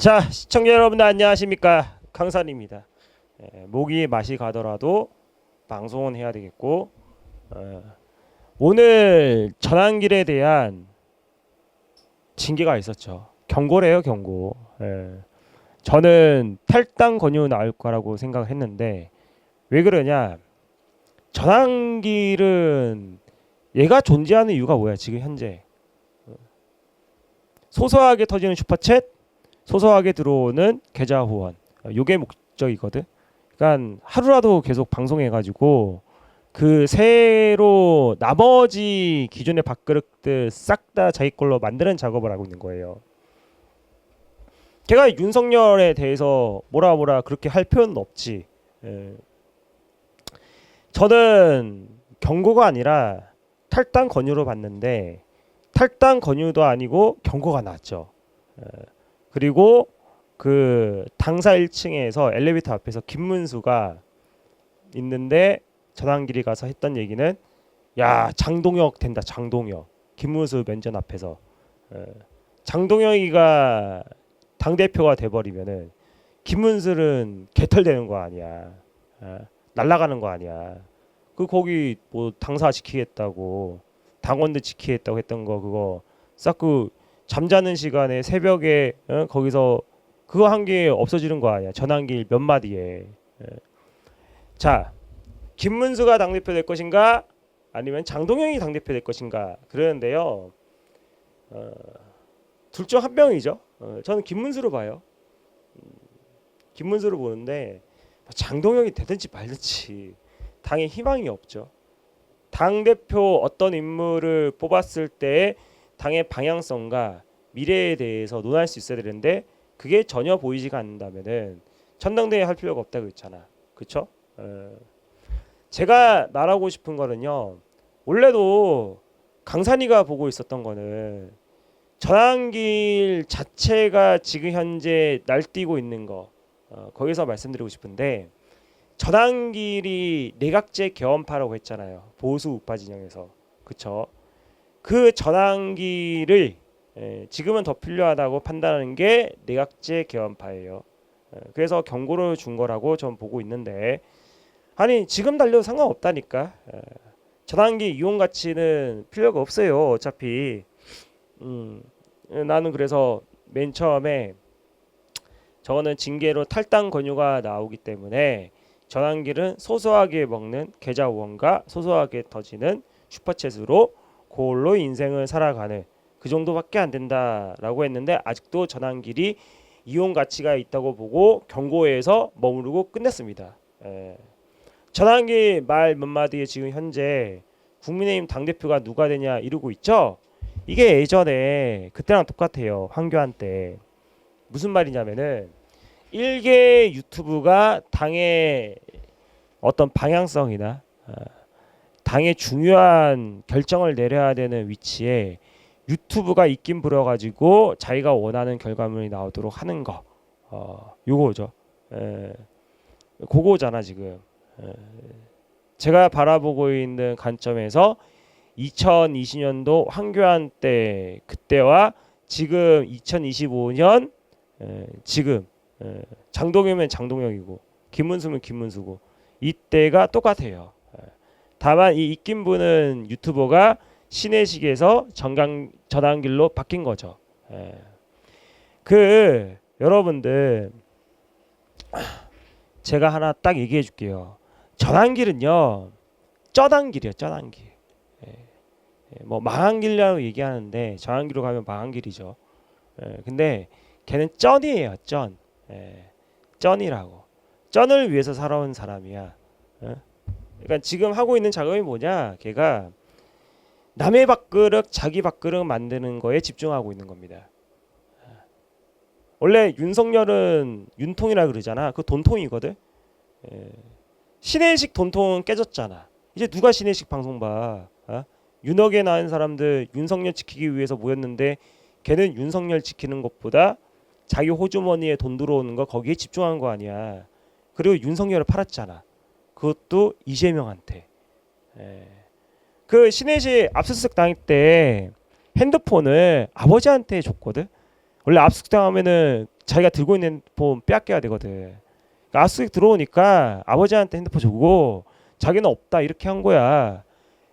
자 시청자 여러분 안녕하십니까 강산입니다. 예, 목이 맛이 가더라도 방송은 해야 되겠고 어, 오늘 전환길에 대한 징계가 있었죠. 경고래요 경고. 예, 저는 탈당 권유 나올 거라고 생각했는데 왜 그러냐 전환길은 얘가 존재하는 이유가 뭐야 지금 현재 어, 소소하게 터지는 슈퍼챗 소소하게 들어오는 계좌 후원 어, 요게 목적이거든. 그러니까 하루라도 계속 방송해가지고 그 새로 나머지 기존의 밥그릇들 싹 다 자기 걸로 만드는 작업을 하고 있는 거예요. 걔가 윤석열에 대해서 뭐라 뭐라 그렇게 할 필요는 없지. 예. 저는 경고가 아니라 탈당 권유로 봤는데 탈당 권유도 아니고 경고가 나왔죠. 예. 그리고 그 당사 1층에서 엘리베이터 앞에서 김문수가 있는데 전환길이 가서 했던 얘기는 야 장동혁 된다 장동혁. 김문수 면전 앞에서. 에, 장동혁이가 당 대표가 돼버리면은 김문수는 개털되는 거 아니야. 에, 날라가는 거 아니야. 그 거기 뭐 당사 지키겠다고 당원들 지키겠다고 했던 거 그거 싹그 잠자는 시간에 새벽에 어? 거기서 그거 한게 없어지는 거 아니야. 전환길 몇 마디에. 예. 자 김문수가 당대표 될 것인가? 아니면 장동영이 당대표 될 것인가? 그러는데요. 어, 둘중 한 명이죠. 어, 저는 김문수로 봐요. 음, 김문수로 보는데 장동영이 되든지 말든지 당에 희망이 없죠. 당 대표 어떤 인물을 뽑았을 때 당의 방향성과 미래에 대해서 논할 수 있어야 되는데 그게 전혀 보이지가 않는다면은 전당대회 할 필요가 없다고 했잖아. 그쵸? 어. 제가 말하고 싶은 거는요. 원래도 강산이가 보고 있었던 거는 전환길 자체가 지금 현재 날뛰고 있는 거 어, 거기서 말씀드리고 싶은데 전환길이 내각제 개헌파라고 했잖아요. 보수 우파 진영에서 그쵸? 그 전환기를 에, 지금은 더 필요하다고 판단하는 게 내각제 개헌파예요. 에, 그래서 경고를 준 거라고 전 보고 있는데 아니 지금 달려도 상관없다니까. 에, 전환기 이용 가치는 필요가 없어요. 어차피 음, 에, 나는 그래서 맨 처음에 저거는 징계로 탈당 권유가 나오기 때문에 전환기는 소소하게 먹는 계좌 후원과 소소하게 터지는 슈퍼챗으로 그걸로 인생을 살아가는 그 정도밖에 안 된다라고 했는데 아직도 전환길이 이용 가치가 있다고 보고 경고에서 머무르고 끝냈습니다. 에. 전환길 말몇 마디에 지금 현재 국민의힘 당 대표가 누가 되냐 이러고 있죠. 이게 예전에 그때랑 똑같아요. 황교안 때 무슨 말이냐면은 일개 유튜브가 당의 어떤 방향성이나 어, 당의 중요한 결정을 내려야 되는 위치에 유튜브가 있긴 부려가지고 자기가 원하는 결과물이 나오도록 하는 거, 어, 요거죠. 에, 그거잖아 지금. 에, 제가 바라보고 있는 관점에서 2020년도 황교안 때 그때와 지금 2025년 에, 지금 에, 장동혁이면 장동혁이고 김문수면 김문수고 이때가 똑같아요. 다만 이 입김부는 유튜버가 신의식에서 전강 전환길로 바뀐 거죠. 예. 그 여러분들 제가 하나 딱 얘기해 줄게요. 전환길은요 쩌단길이에요. 쩌단길. 예. 예. 뭐 망한 길이라고 얘기하는데 전환길로 가면 망한 길이죠. 예. 근데 걔는 쩐이에요. 쩐. 예. 쩐이라고. 쩐을 위해서 살아온 사람이야. 예? 그러니까 지금 하고 있는 작업이 뭐냐? 걔가 남의 밥그릇 자기 밥그릇 만드는 거에 집중하고 있는 겁니다. 원래 윤석열은 윤통이라 그러잖아. 그 돈통이거든. 예. 신혜식 돈통은 깨졌잖아. 이제 누가 신혜식 방송 봐? 어? 윤석에 나온 사람들 윤석열 지키기 위해서 모였는데 걔는 윤석열 지키는 것보다 자기 호주머니에 돈 들어오는 거 거기에 집중한 거 아니야. 그리고 윤석열을 팔았잖아. 그것도 이재명한테. 예. 그 신혜식 압수수색 당할 때 핸드폰을 아버지한테 줬거든. 원래 압수수색 당하면은 자기가 들고 있는 핸드폰 빼앗겨야 되거든. 그러니까 압수수색 들어오니까 아버지한테 핸드폰 주고 자기는 없다 이렇게 한 거야.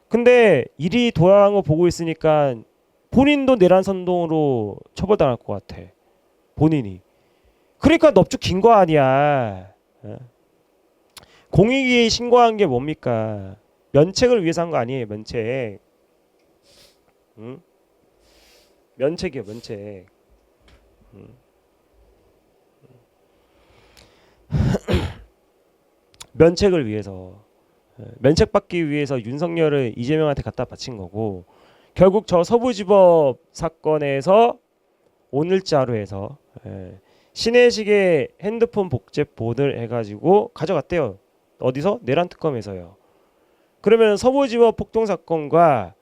근데 일이 돌아간 거 보고 있으니까 본인도 내란 선동으로 처벌당할 것 같아. 본인이. 그러니까 넙죽 긴거 아니야. 어? 공익이 신고한 게 뭡니까? 면책을 위해서 한 거 아니에요. 면책. 응? 면책이요. 면책. 음. 면책을 위해서 예, 면책받기 위해서 윤석열을 이재명한테 갖다 바친 거고 결국 저 서부지법 사건에서 오늘자로 해서 예, 신혜식의 핸드폰 복제본을 해가지고 가져갔대요. 어디서? 내란 특검에서요. 그러면 서부지법 폭동 사건과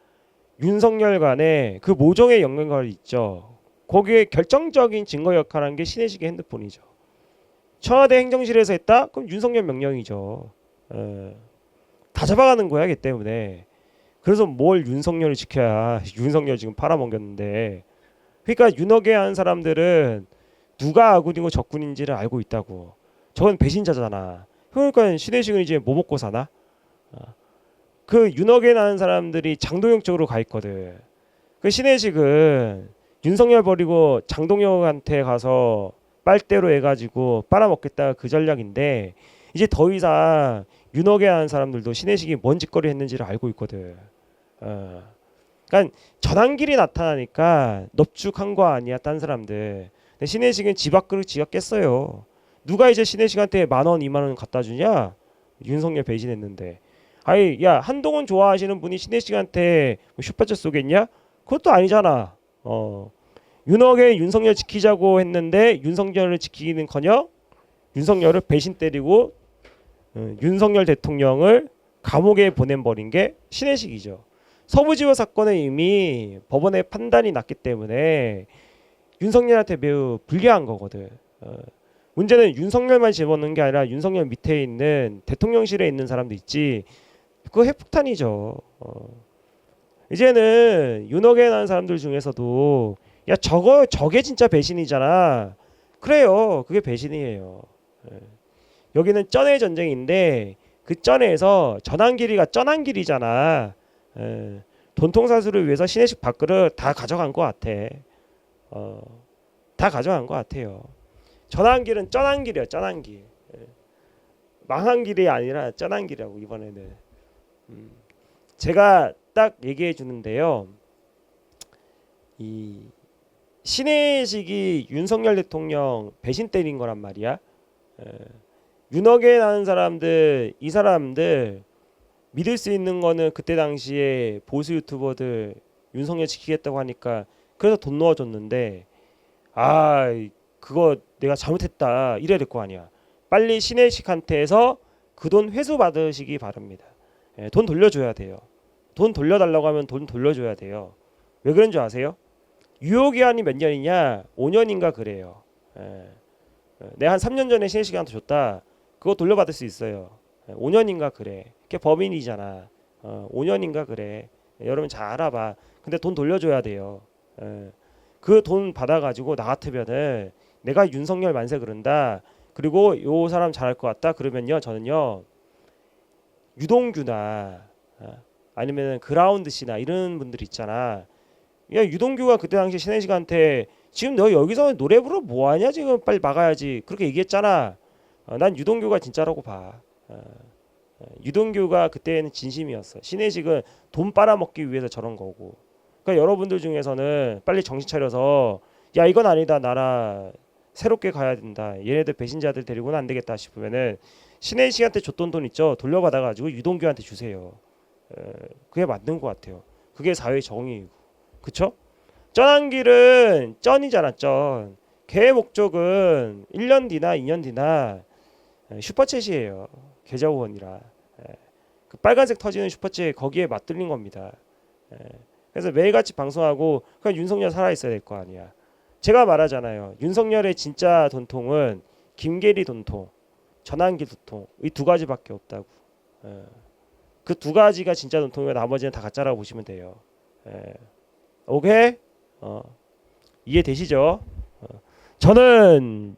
윤석열 간에 그 모종의 연관관이 있죠. 거기에 결정적인 증거 역할을 한게 신혜식의 핸드폰이죠. 청와대 행정실에서 했다? 그럼 윤석열 명령이죠. 예. 다 잡아가는 거야, 기 때문에. 그래서 뭘 윤석열을 지켜야 윤석열 지금 팔아먹였는데. 그러니까 윤석에 한 사람들은 누가 아군이고 적군인지를 알고 있다고. 저건 배신자잖아. 그러니까 신혜식은 이제 뭐 먹고 사나? 어. 그 윤석에 나는 사람들이 장동영 쪽으로 가 있거든. 그 신혜식은 윤석열 버리고 장동영한테 가서 빨대로 해가지고 빨아먹겠다 그 전략인데 이제 더 이상 윤석에 하는 사람들도 신혜식이 뭔 짓거리 했는지를 알고 있거든. 어. 그러니까 전환길이 나타나니까 넙죽한 거 아니야 딴 사람들. 근데 신혜식은 집 앞그릇 지가 깼어요. 누가 이제 신혜식한테 만 원, 이만 원 갖다 주냐? 윤석열 배신했는데. 아이 야 한동훈 좋아하시는 분이 신혜식한테 뭐 슈퍼챗 쏘겠냐? 그것도 아니잖아. 어. 윤석의 윤석열 지키자고 했는데 윤석열을 지키기는커녕 윤석열을 배신 때리고 어, 윤석열 대통령을 감옥에 보낸버린 게 신혜식이죠. 서부지원 사건에 이미 법원의 판단이 났기 때문에 윤석열한테 매우 불리한 거거든. 어, 문제는 윤석열만 집어넣는 게 아니라 윤석열 밑에 있는 대통령실에 있는 사람도 있지. 그거 핵폭탄이죠. 어. 이제는 윤석열 하는 사람들 중에서도 야 저거 저게 진짜 배신이잖아. 그래요. 그게 배신이에요. 예. 여기는 쩐의 전쟁인데 그 쩐에서 전환 길이가 쩐한 길이잖아. 예. 돈통 사수를 위해서 신혜식 밥그릇 다 가져간 것 같아. 어, 다 가져간 것 같아요. 전환길은 쩐한 길이야, 쩐한길. 예. 망한 길이 아니라 쩐한 길이라고 이번에는. 음. 제가 딱 얘기해 주는데요. 이 신혜식이 윤석열 대통령 배신 때린 거란 말이야. 에, 윤석에 나는 사람들 이 사람들 믿을 수 있는 거는 그때 당시에 보수 유튜버들 윤석열 지키겠다고 하니까 그래서 돈 넣어줬는데 아 그거 내가 잘못했다 이래야 될 거 아니야. 빨리 신혜식한테서 그 돈 회수 받으시기 바랍니다. 예, 돈 돌려줘야 돼요. 돈 돌려달라고 하면 돈 돌려줘야 돼요. 왜 그런 줄 아세요? 유효 기한이 몇 년이냐? 5년인가 그래요. 예. 내가 한 3년 전에 신의 시간한테 줬다. 그거 돌려받을 수 있어요. 예. 5년인가 그래. 그게 법인이잖아. 어, 5년인가 그래. 예, 여러분 잘 알아봐. 근데 돈 돌려줘야 돼요. 예. 그돈 받아가지고 나 같으면은 내가 윤석열 만세 그런다. 그리고 요 사람 잘할 것 같다. 그러면요 저는요 유동규나 어, 아니면 그라운드 씨나 이런 분들 있잖아. 야 유동규가 그때 당시 신혜식한테 지금 너 여기서 노래 부르 뭐 하냐 지금 빨리 막아야지 그렇게 얘기했잖아. 어, 난 유동규가 진짜라고 봐. 어, 어, 유동규가 그때는 진심이었어. 신혜식은 돈 빨아먹기 위해서 저런 거고. 그러니까 여러분들 중에서는 빨리 정신 차려서 야 이건 아니다 나라 새롭게 가야 된다. 얘네들 배신자들 데리고는 안 되겠다 싶으면은 신혜식한테 줬던 돈 있죠 돌려받아 가지고 유동규한테 주세요. 에, 그게 맞는 것 같아요. 그게 사회 정의이고. 그쵸? 쩐한 길은 쩐이잖아 쩐. 걔의 목적은 1년 뒤나 2년 뒤나 슈퍼챗이에요. 계좌 후원이라. 그 빨간색 터지는 슈퍼챗 거기에 맞들린 겁니다. 그래서 매일같이 방송하고 그냥 윤석열 살아 있어야 될 거 아니야. 제가 말하잖아요. 윤석열의 진짜 돈통은 김계리 돈통, 전환기 돈통 이 두 가지밖에 없다고. 그 두 가지가 진짜 돈통이고 나머지는 다 가짜라고 보시면 돼요. 오케이? 어, 이해되시죠? 어. 저는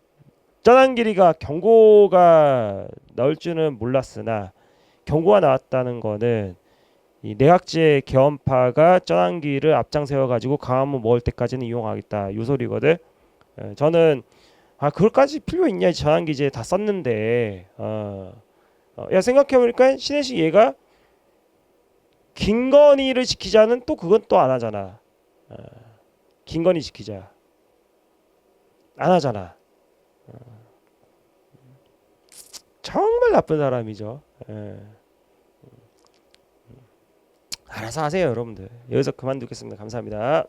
전환길이가 경고가 나올 줄은 몰랐으나 경고가 나왔다는 거는 이 내각제 개헌파가 전환기를 앞장 세워 가지고 강화문 먹을 때까지는 이용하겠다 요 소리거든. 예, 저는 아 그걸까지 필요 있냐 전환기 이제 다 썼는데 어, 어, 야 생각해 보니까 신혜식 얘가 김건희를 지키자는 또 그건 또 안 하잖아. 어, 김건희 지키자 안 하잖아. 어. 정말 나쁜 사람이죠. 예. 알아서 하세요, 여러분들. 여기서 그만두겠습니다. 감사합니다.